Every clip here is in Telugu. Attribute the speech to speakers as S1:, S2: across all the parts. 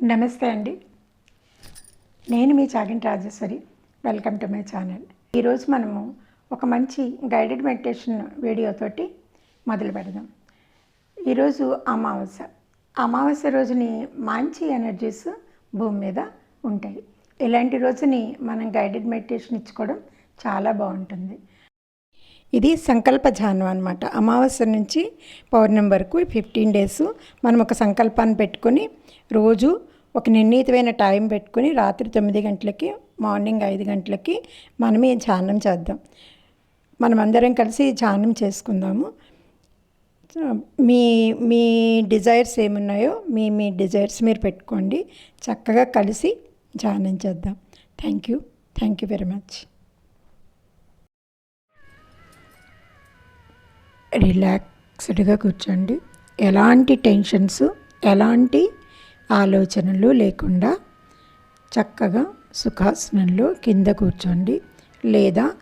S1: నమస్తే అండి. నేను మీ Chaganti Rajeswari. Welcome to my channel ఈరోజు మనము ఒక మంచి గైడెడ్ మెడిటేషన్ వీడియోతోటి మొదలు పెడదాం. ఈరోజు అమావాస్య అమావాస్య రోజుని మంచి ఎనర్జీస్ భూమి మీద ఉంటాయి. ఇలాంటి రోజుని మనం గైడెడ్ మెడిటేషన్ ఇచ్చుకోవడం చాలా బాగుంటుంది. ఇది సంకల్ప ధ్యానం అనమాట అమావాస్య నుంచి పౌర్ణమి వరకు ఫిఫ్టీన్ డేస్ మనం ఒక సంకల్పాన్ని పెట్టుకొని రోజు ఒక నిర్ణీతమైన టైం పెట్టుకొని రాత్రి తొమ్మిది గంటలకి మార్నింగ్ ఐదు గంటలకి మనం ఈ ధ్యానం చేద్దాం. మనం అందరం కలిసి ధ్యానం చేసుకుందాము. మీ మీ డిజైర్స్ ఏమున్నాయో మీ మీ డిజైర్స్ మీరు పెట్టుకోండి. చక్కగా కలిసి ధ్యానం చేద్దాం. Thank you thank you very much రిలాక్స్డ్గా కూర్చోండి. ఎలాంటి టెన్షన్స్ ఎలాంటి ఆలోచనలు లేకుండా చక్కగా సుఖాసనంలో కింద కూర్చోండి. లేదా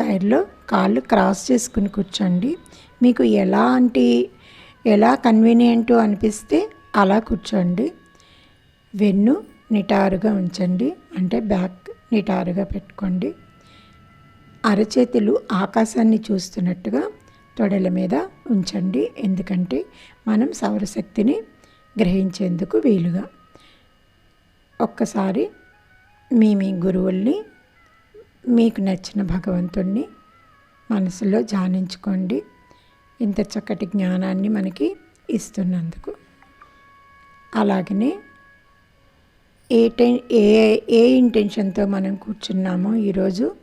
S1: చైర్లో కాళ్ళు క్రాస్ చేసుకుని కూర్చోండి. మీకు ఎలాంటి ఎలా కన్వీనియంట్ అనిపిస్తే అలా కూర్చోండి. వెన్ను నిటారుగా ఉంచండి. అంటే బ్యాక్ నిటారుగా పెట్టుకోండి. అరచేతులు ఆకాశాన్ని చూస్తున్నట్టుగా తొడల మీద ఉంచండి. ఎందుకంటే మనం సౌరశక్తిని గ్రహించేందుకు వీలుగా. ఒక్కసారి మీ మీ గురువుల్ని మీకు నచ్చిన భగవంతుణ్ణి మనసులో ధ్యానించుకోండి. ఇంత చక్కటి జ్ఞానాన్ని మనకి ఇస్తున్నందుకు. అలాగనే ఏ టెన్ ఏ ఏ ఇంటెన్షన్తో మనం కూర్చున్నామో ఈరోజు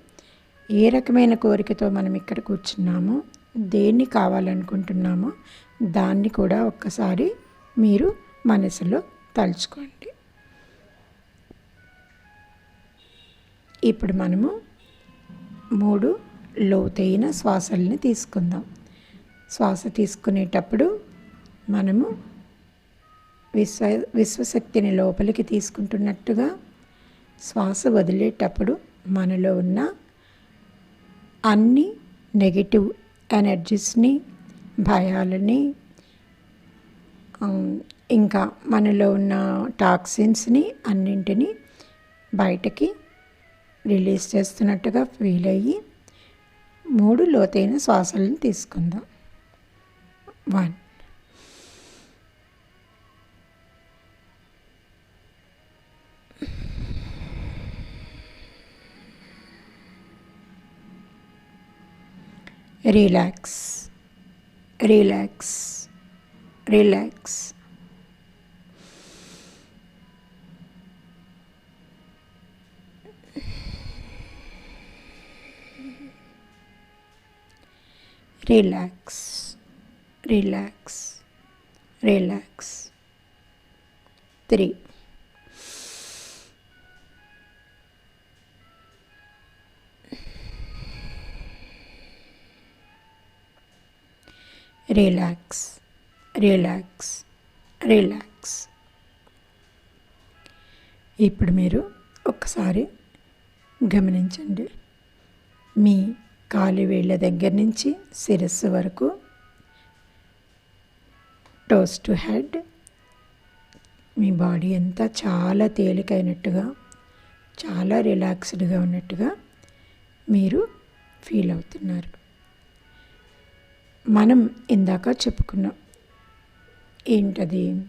S1: ఏ రకమైన కోరికతో మనం ఇక్కడ కూర్చున్నామో దేన్ని కావాలనుకుంటున్నామో దాన్ని కూడా ఒక్కసారి మీరు మనసులో తలుచుకోండి. ఇప్పుడు మనము మూడు లోతైన శ్వాసల్ని తీసుకుందాం. శ్వాస తీసుకునేటప్పుడు మనము విశ్వ విశ్వశక్తిని లోపలికి తీసుకుంటున్నట్టుగా శ్వాస వదిలేటప్పుడు మనలో ఉన్న అన్ని నెగిటివ్ ఎనర్జీస్ని భయాలని ఇంకా మనలో ఉన్న టాక్సిన్స్ని అన్నింటినీ బయటకి రిలీజ్ చేస్తున్నట్టుగా ఫీల్ అయ్యి మూడు లోతైన శ్వాసలను తీసుకుందాం. One. Relax relax relax relax relax relax three relax relax relax ఇప్పుడు మీరు ఒక్కసారి గమనించండి. మీ కాలి వేళ్ళ దగ్గర నుంచి శిరస్సు వరకు టోస్ టు హెడ్ మీ బాడీ అంతా చాలా తేలికైనట్టుగా చాలా రిలాక్స్డ్గా ఉన్నట్టుగా మీరు ఫీల్ అవుతున్నారు. మనం ఇందాక చెప్పుకున్నాం. ఏంటది?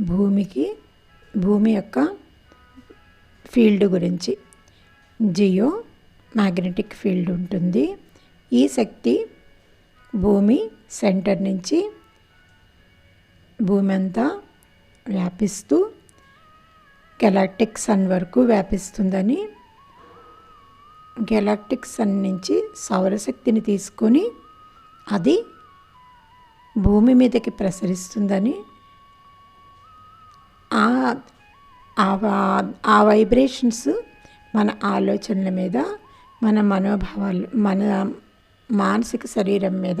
S1: భూమికి భూమి యొక్క ఫీల్డ్ గురించి. జియో మ్యాగ్నెటిక్ ఫీల్డ్ ఉంటుంది. ఈ శక్తి భూమి సెంటర్ నుంచి భూమి అంతా వ్యాపిస్తూ గెలాక్టిక్ సన్ వరకు వ్యాపిస్తుందని గెలాక్టిక్ సన్ నుంచి సౌరశక్తిని తీసుకొని అది భూమి మీదకి ప్రసరిస్తుందని ఆ వైబ్రేషన్స్ మన ఆలోచనల మీద మన మనోభావాలు మన మానసిక శరీరం మీద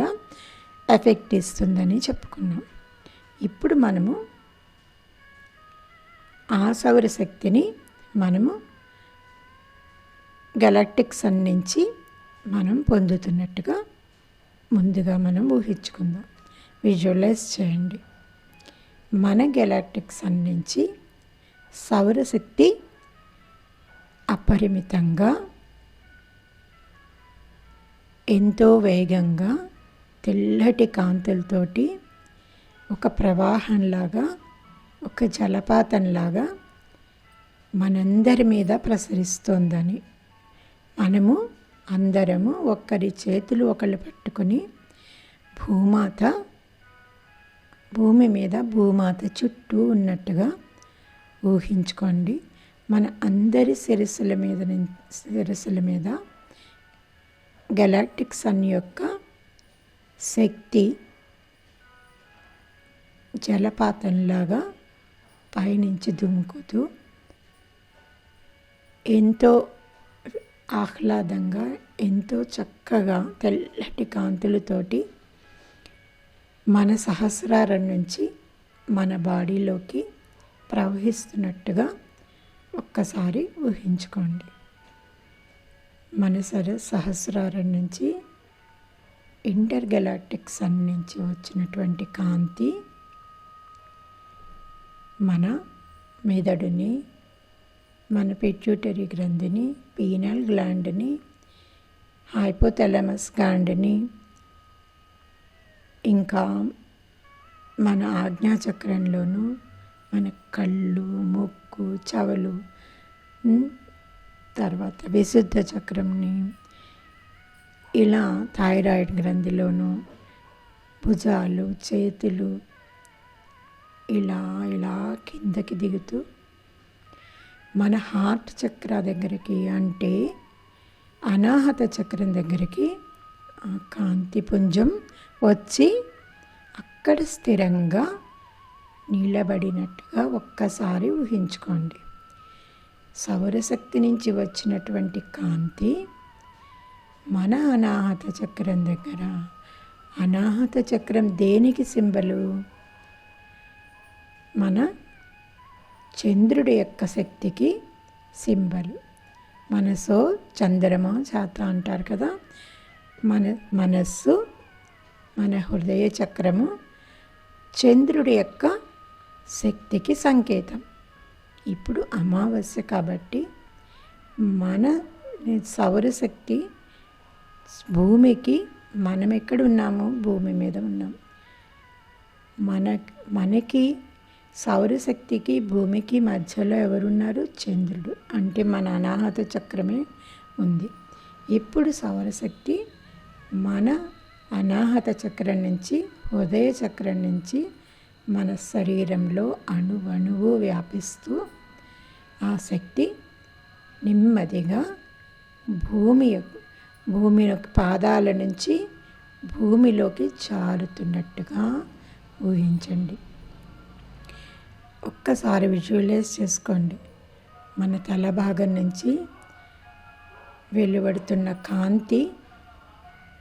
S1: ఎఫెక్ట్ ఇస్తుందని చెప్పుకున్నాం. ఇప్పుడు మనము ఆ సౌరశక్తిని మనము గెలాక్టిక్ సన్ నుంచి మనం పొందుతున్నట్టుగా ముందుగా మనం ఊహించుకుందాం. విజువలైజ్ చేయండి. మన గెలాక్టిక్ సన్ నుంచి సౌరశక్తి అపరిమితంగా ఎంతో వేగంగా తెల్లటి కాంతులతోటి ఒక ప్రవాహంలాగా ఒక జలపాతంలాగా మనందరి మీద ప్రసరిస్తోందని మనము అందరము ఒక్కరి చేతులు ఒకళ్ళు పట్టుకొని భూమాత భూమి మీద భూమాత చుట్టూ ఉన్నట్టుగా ఊహించుకోండి. మన అందరి శిరస్సుల మీద శిరస్సుల మీద గెలాక్టిక్ సన్ యొక్క శక్తి జలపాతంలాగా పైనుంచి దుముకుతూ ఎంతో ఆహ్లాదంగా ఎంతో చక్కగా తెల్లటి కాంతులతోటి మన సహస్రారం నుంచి మన బాడీలోకి ప్రవహిస్తున్నట్టుగా ఒక్కసారి ఊహించుకోండి. మన సర సహస్రారం నుంచి ఇంటర్ గెలాక్టిక్ సన్ నుంచి వచ్చినటువంటి కాంతి మన మెదడుని మన పిట్యూటరీ గ్రంథిని పీనల్ గ్లాండ్ని హైపోథెలమస్ గ్లాండ్ని ఇంకా మన ఆజ్ఞాచక్రంలోనూ మన కళ్ళు ముక్కు చెవులు తర్వాత విశుద్ధ చక్రంని ఇలా థైరాయిడ్ గ్రంథిలోనూ భుజాలు చేతులు ఇలా ఇలా కిందకి దిగుతూ మన హార్ట్ చక్ర దగ్గరికి అంటే అనాహత చక్రం దగ్గరికి ఆ కాంతి పుంజం వచ్చి అక్కడ స్థిరంగా నిలబడినట్టుగా ఒక్కసారి ఊహించుకోండి. సౌరశక్తి నుంచి వచ్చినటువంటి కాంతి మన అనాహత చక్రం దగ్గర. అనాహత చక్రం దేనికి సింబలు? మన చంద్రుడి యొక్క శక్తికి సింబల్. మనసో చంద్రమ చేత అంటారు కదా. మన మనస్సు మన హృదయ చక్రము చంద్రుడి యొక్క శక్తికి సంకేతం. ఇప్పుడు అమావాస్య కాబట్టి మన సౌరశక్తి భూమికి మనం ఎక్కడ ఉన్నాము? భూమి మీద ఉన్నాం. మన మనకి సౌరశక్తికి భూమికి మధ్యలో ఎవరున్నారు? చంద్రుడు. అంటే మన అనాహత చక్రమే ఉంది. ఇప్పుడు సౌరశక్తి మన అనాహత చక్రం నుంచి హృదయ చక్రం నుంచి మన శరీరంలో అణువణువు వ్యాపిస్తూ ఆ శక్తి నెమ్మదిగా భూమి భూమి పాదాల నుంచి భూమిలోకి జారుతున్నట్టుగా ఊహించండి. ఒక్కసారి విజువలైజ్ చేసుకోండి. మన తల భాగం నుంచి వెలువడుతున్న కాంతి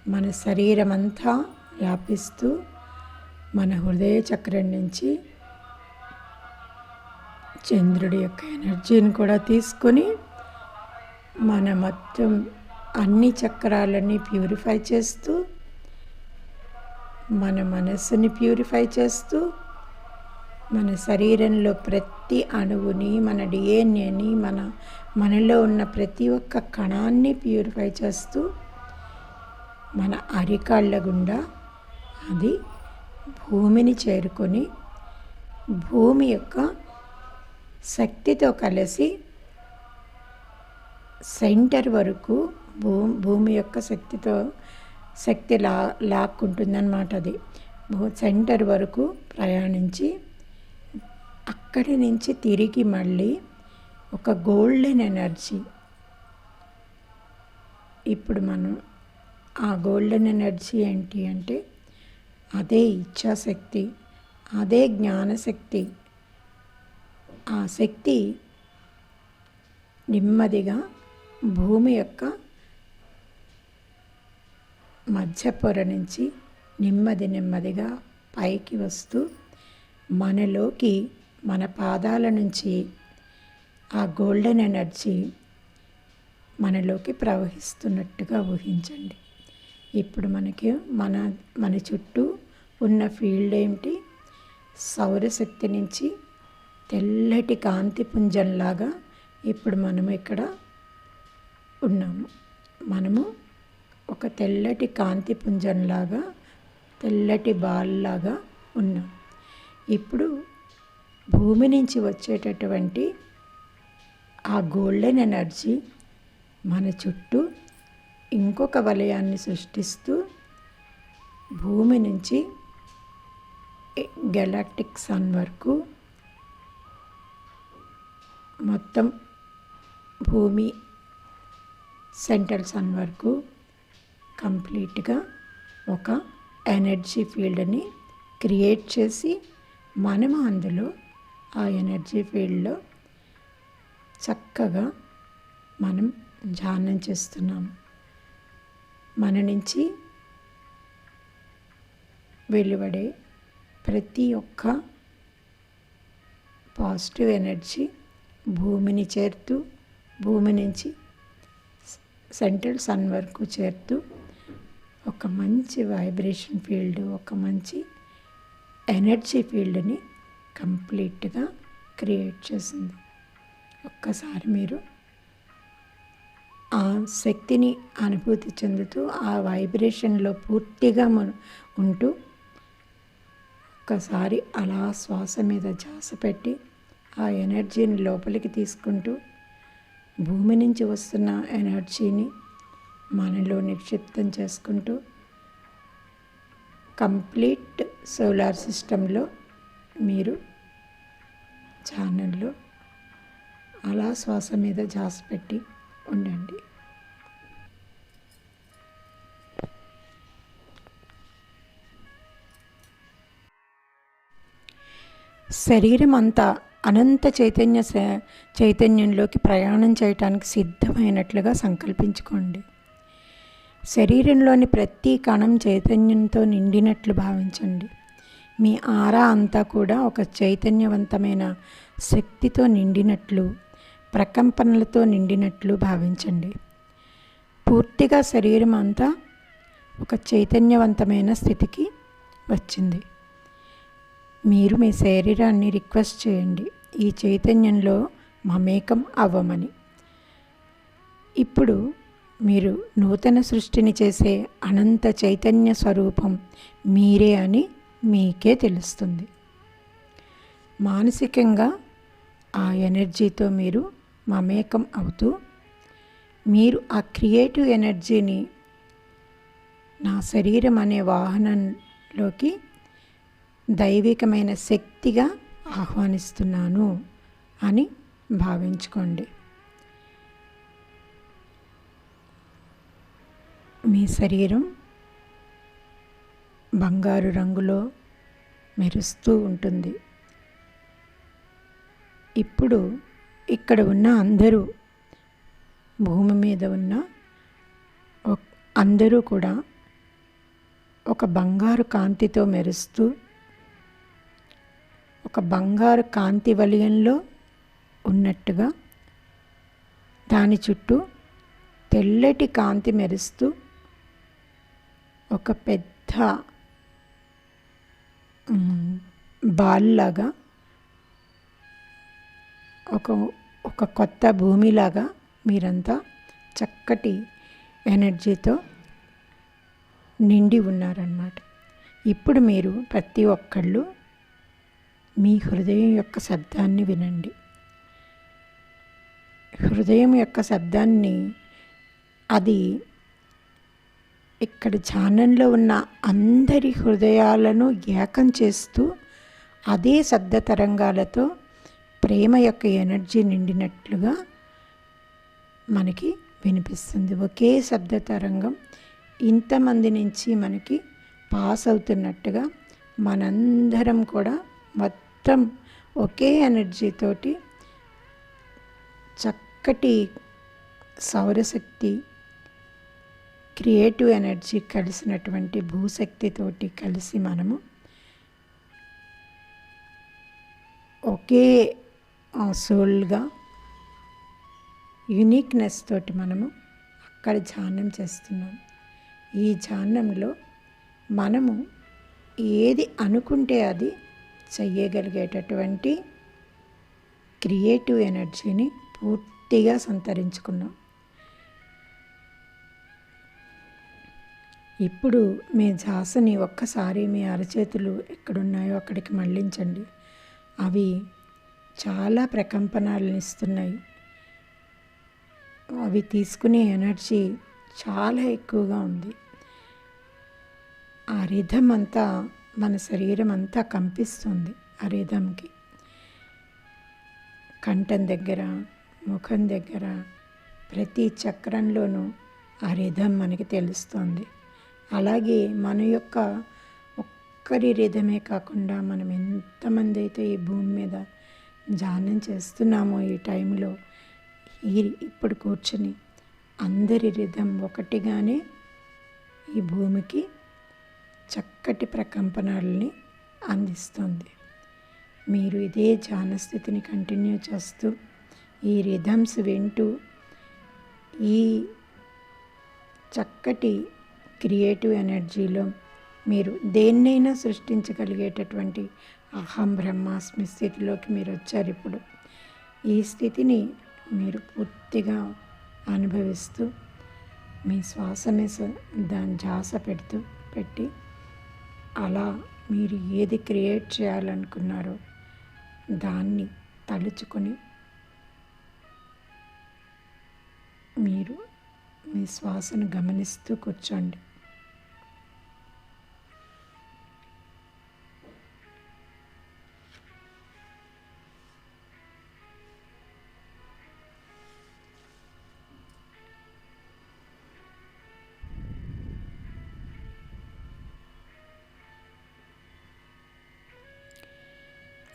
S1: మన శరీరం అంతా వ్యాపిస్తూ మన హృదయ చక్రం నుంచి చంద్రుడి యొక్క ఎనర్జీని కూడా తీసుకొని మన మొత్తం అన్ని చక్రాలని ప్యూరిఫై చేస్తూ మన మనస్సుని ప్యూరిఫై చేస్తూ మన శరీరంలో ప్రతి అణువుని మన డిఎన్ఏని మన మనలో ఉన్న ప్రతి ఒక్క కణాన్ని ప్యూరిఫై చేస్తూ మన అరికాళ్ళ గుండా అది భూమిని చేరుకొని భూమి యొక్క శక్తితో కలిసి సెంటర్ వరకు భూ భూమి యొక్క శక్తితో శక్తి లా లాక్కుంటుందన్నమాట అది. సెంటర్ వరకు ప్రయాణించి అక్కడి నుంచి తిరిగి మళ్ళీ ఒక గోల్డెన్ ఎనర్జీ ఇప్పుడు మనం ఆ గోల్డెన్ ఎనర్జీ ఏంటి అంటే అదే ఇచ్ఛాశక్తి అదే జ్ఞానశక్తి. ఆ శక్తి నెమ్మదిగా భూమి యొక్క మధ్య పొర నుంచి నెమ్మది నెమ్మదిగా పైకి వస్తూ మనలోకి మన పాదాల నుంచి ఆ గోల్డెన్ ఎనర్జీ మనలోకి ప్రవహిస్తున్నట్టుగా ఊహించండి. ఇప్పుడు మనకి మన మన చుట్టూ ఉన్న ఫీల్డ్ ఏమిటి? సౌరశక్తి నుంచి తెల్లటి కాంతి పుంజంలాగా ఇప్పుడు మనము ఇక్కడ ఉన్నాము. మనము ఒక తెల్లటి కాంతి పుంజంలాగా తెల్లటి బాల్లాగా ఉన్నాం. ఇప్పుడు భూమి నుంచి వచ్చేటటువంటి ఆ గోల్డెన్ ఎనర్జీ మన చుట్టూ ఇంకొక వలయాన్ని సృష్టిస్తూ భూమి నుంచి గెలాక్టిక్ సన్ వరకు మొత్తం భూమి సెంట్రల్ సన్ వరకు కంప్లీట్గా ఒక ఎనర్జీ ఫీల్డ్ని క్రియేట్ చేసి మనము అందులో ఆ ఎనర్జీ ఫీల్డ్లో చక్కగా మనం ధ్యానం చేస్తున్నాం. మన నుంచి వెలువడే ప్రతి ఒక్క పాజిటివ్ ఎనర్జీ భూమిని చేరుతూ భూమి నుంచి సెంట్రల్ సన్ వరకు చేరుతూ ఒక మంచి వైబ్రేషన్ ఫీల్డ్ ఒక మంచి ఎనర్జీ ఫీల్డ్ని కంప్లీట్గా క్రియేట్ చేసింది. ఒక్కసారి మీరు ఆ శక్తిని అనుభూతి చెందుతూ ఆ వైబ్రేషన్లో పూర్తిగా మన ఉంటూ ఒక్కసారి అలా శ్వాస మీద ధ్యాస పెట్టి ఆ ఎనర్జీని లోపలికి తీసుకుంటూ భూమి నుంచి వస్తున్న ఎనర్జీని మనలో నిక్షిప్తం చేసుకుంటూ కంప్లీట్ సోలార్ సిస్టంలో మీరు ఛానల్లో అలా శ్వాస మీద జాస్ పెట్టి ఉండండి. శరీరం అంతా అనంత చైతన్య చైతన్యంలోకి ప్రయాణం చేయటానికి సిద్ధమైనట్లుగా సంకల్పించుకోండి. శరీరంలోని ప్రతి కణం చైతన్యంతో నిండినట్లు భావించండి. మీ ఆరా అంతా కూడా ఒక చైతన్యవంతమైన శక్తితో నిండినట్లు ప్రకంపనలతో నిండినట్లు భావించండి. పూర్తిగా శరీరం అంతా ఒక చైతన్యవంతమైన స్థితికి వచ్చింది. మీరు మీ శరీరాన్ని రిక్వెస్ట్ చేయండి. ఈ చైతన్యంలో మమేకం అవ్వమని. ఇప్పుడు మీరు నూతన సృష్టిని చేసే అనంత చైతన్య స్వరూపం మీరే అని మీకే తెలుస్తుంది. మానసికంగా ఆ ఎనర్జీతో మీరు మమేకం అవుతూ మీరు ఆ క్రియేటివ్ ఎనర్జీని నా శరీరం అనే వాహనంలోకి దైవికమైన శక్తిగా ఆహ్వానిస్తున్నాను అని భావించుకోండి. మీ శరీరం బంగారు రంగులో మెరుస్తూ ఉంటుంది. ఇప్పుడు ఇక్కడ ఉన్న అందరూ భూమి మీద ఉన్న అందరూ కూడా ఒక బంగారు కాంతితో మెరుస్తూ ఒక బంగారు కాంతి వలయంలో ఉన్నట్టుగా దాని చుట్టూ తెల్లటి కాంతి మెరుస్తూ ఒక పెద్ద బాల్లాగా ఒక ఒక కొత్త భూమిలాగా మీరంతా చక్కటి ఎనర్జీతో నిండి ఉన్నారన్నమాట. ఇప్పుడు మీరు ప్రతి ఒక్కళ్ళు మీ హృదయం యొక్క శబ్దాన్ని వినండి. హృదయం యొక్క శబ్దాన్ని అది ఇక్కడ ఛానల్లో ఉన్న అందరి హృదయాలను ఏకం చేస్తూ అదే శబ్ద తరంగాలతో ప్రేమ యొక్క ఎనర్జీ నిండినట్లుగా మనకి వినిపిస్తుంది. ఒకే శబ్ద తరంగం ఇంతమంది నుంచి మనకి పాస్ అవుతున్నట్టుగా మనందరం కూడా మొత్తం ఒకే ఎనర్జీతోటి చక్కటి సౌరశక్తి క్రియేటివ్ ఎనర్జీ కలిసినటువంటి భూశక్తితోటి కలిసి మనము ఒకే సోల్గా యునిక్నెస్ తోటి మనము అక్కడ ధ్యానం చేస్తున్నాం. ఈ ధ్యానంలో మనము ఏది అనుకుంటే అది చెయ్యగలిగేటటువంటి క్రియేటివ్ ఎనర్జీని పూర్తిగా సంతరించుకున్నాం. ఇప్పుడు మీ ఝాసని ఒక్కసారి మీ అరచేతులు ఎక్కడున్నాయో అక్కడికి మళ్ళించండి. అవి చాలా ప్రకంపనాలను ఇస్తున్నాయి. అవి తీసుకునే ఎనర్జీ చాలా ఎక్కువగా ఉంది. ఆ రిధం అంతా మన శరీరం అంతా కంపిస్తుంది ఆ రిధంకి కంఠం దగ్గర ముఖం దగ్గర ప్రతి చక్రంలోనూ ఆ రిధం మనకి తెలుస్తుంది. అలాగే మన యొక్క ఒక్కరి రిధమే కాకుండా మనం ఎంతమంది అయితే ఈ భూమి మీద ధ్యానం చేస్తున్నామో ఈ టైంలో ఈ ఇప్పుడు కూర్చొని అందరి రిధం ఒకటిగానే ఈ భూమికి చక్కటి ప్రకంపనల్ని అందిస్తుంది. మీరు ఇదే ధ్యాన స్థితిని కంటిన్యూ చేస్తూ ఈ రిధమ్స్ వింటూ ఈ చక్కటి క్రియేటివ్ ఎనర్జీలో మీరు దేన్నైనా సృష్టించగలిగేటటువంటి అహం బ్రహ్మాస్మి స్థితిలోకి మీరు వచ్చారు ఇప్పుడు. ఈ స్థితిని మీరు పూర్తిగా అనుభవిస్తూ మీ శ్వాస మీద దాని జాస పెడుతూ పెట్టి అలా మీరు ఏది క్రియేట్ చేయాలనుకున్నారో దాన్ని తలుచుకొని మీరు మీ శ్వాసను గమనిస్తూ కూర్చోండి.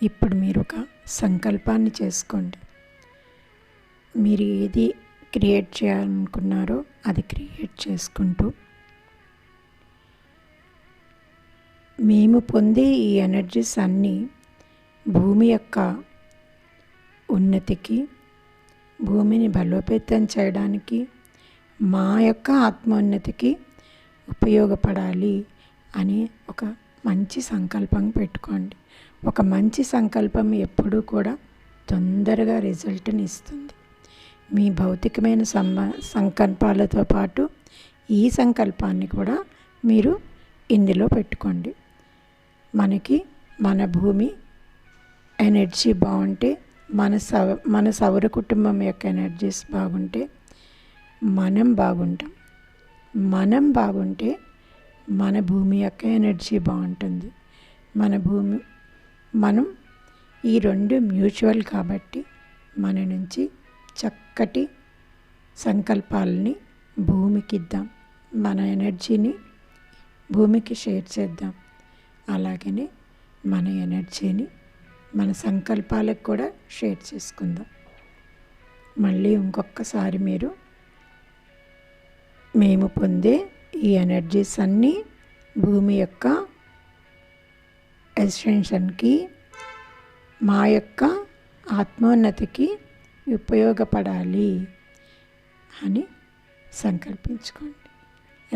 S1: ఇప్పుడు మీరు ఒక సంకల్పాన్ని చేసుకోండి. మీరు ఏది క్రియేట్ చేయాలనుకున్నారో అది క్రియేట్ చేసుకుంటూ మేము పొందే ఈ ఎనర్జీస్ అన్నీ భూమి యొక్క ఉన్నతికి భూమిని బలోపేతం చేయడానికి మా యొక్క ఆత్మోన్నతికి ఉపయోగపడాలి అని ఒక మంచి సంకల్పం పెట్టుకోండి. ఒక మంచి సంకల్పం ఎప్పుడూ కూడా తొందరగా రిజల్ట్ని ఇస్తుంది. మీ భౌతికమైన సంబ సంకల్పాలతో పాటు ఈ సంకల్పాన్ని కూడా మీరు ఇందులో పెట్టుకోండి. మనకి మన భూమి ఎనర్జీ బాగుంటే మన సవ మన సౌర కుటుంబం యొక్క ఎనర్జీస్ బాగుంటే మనం బాగుంటాం. మనం బాగుంటే మన భూమి యొక్క ఎనర్జీ బాగుంటుంది. మన భూమి మనం ఈ రెండు మ్యూచువల్ కాబట్టి మన నుంచి చక్కటి సంకల్పాలని భూమికి ఇద్దాం మన ఎనర్జీని భూమికి షేర్ చేద్దాం. అలాగనే మన ఎనర్జీని మన సంకల్పాలకు కూడా షేర్ చేసుకుందాం. మళ్ళీ ఇంకొకసారి మీరు మేము పొందే ఈ ఎనర్జీస్ అన్నీ భూమి యొక్క ఎక్స్టెన్షన్కి మా యొక్క ఆత్మోన్నతికి ఉపయోగపడాలి అని సంకల్పించుకోండి.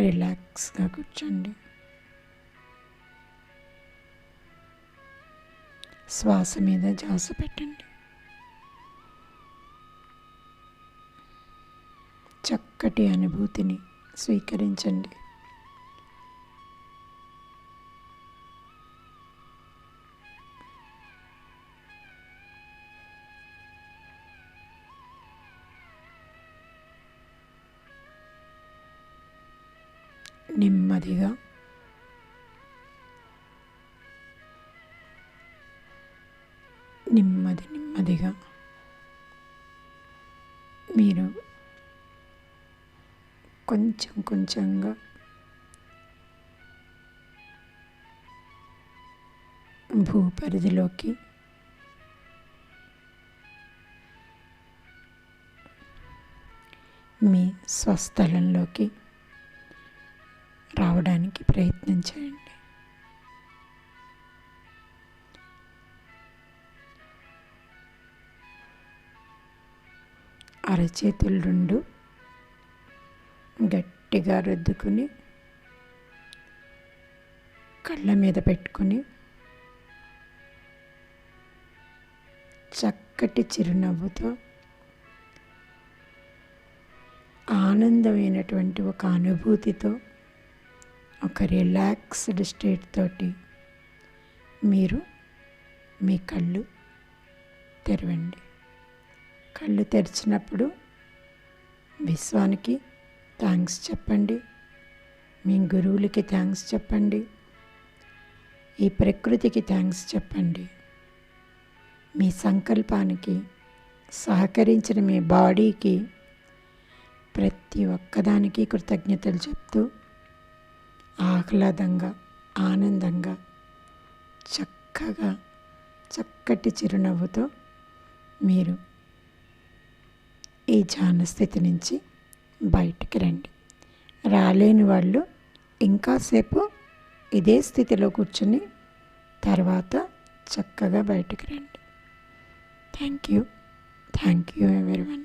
S1: రిలాక్స్గా కూర్చోండి. శ్వాస మీద ధ్యాస పెట్టండి. చక్కటి అనుభూతిని స్వీకరించండి. కొంచెం కొంచెంగా. భూపరిధిలోకి. మీ స్వస్థలంలోకి రావడానికి ప్రయత్నం చేయండి. అరచేతులు రెండు గట్టిగా రుద్దుకుని కళ్ళ మీద పెట్టుకుని చక్కటి చిరునవ్వుతో ఆనందమైనటువంటి ఒక అనుభూతితో ఒక రిలాక్స్డ్ స్టేట్ తోటి మీరు మీ కళ్ళు తెరవండి. కళ్ళు తెరిచినప్పుడు విశ్వానికి థ్యాంక్స్ చెప్పండి. మీ గురువులకి థ్యాంక్స్ చెప్పండి. ఈ ప్రకృతికి థ్యాంక్స్ చెప్పండి. మీ సంకల్పానికి సహకరించిన మీ బాడీకి ప్రతి ఒక్కదానికి కృతజ్ఞతలు చెప్తూ ఆహ్లాదంగా ఆనందంగా చక్కగా చక్కటి చిరునవ్వుతో మీరు ఈ ధ్యాన స్థితి నుంచి బయటికి రండి. రాలేని వాళ్ళు ఇంకాసేపు ఇదే స్థితిలో కూర్చుని తర్వాత చక్కగా బయటికి రండి. Thank you. Thank you everyone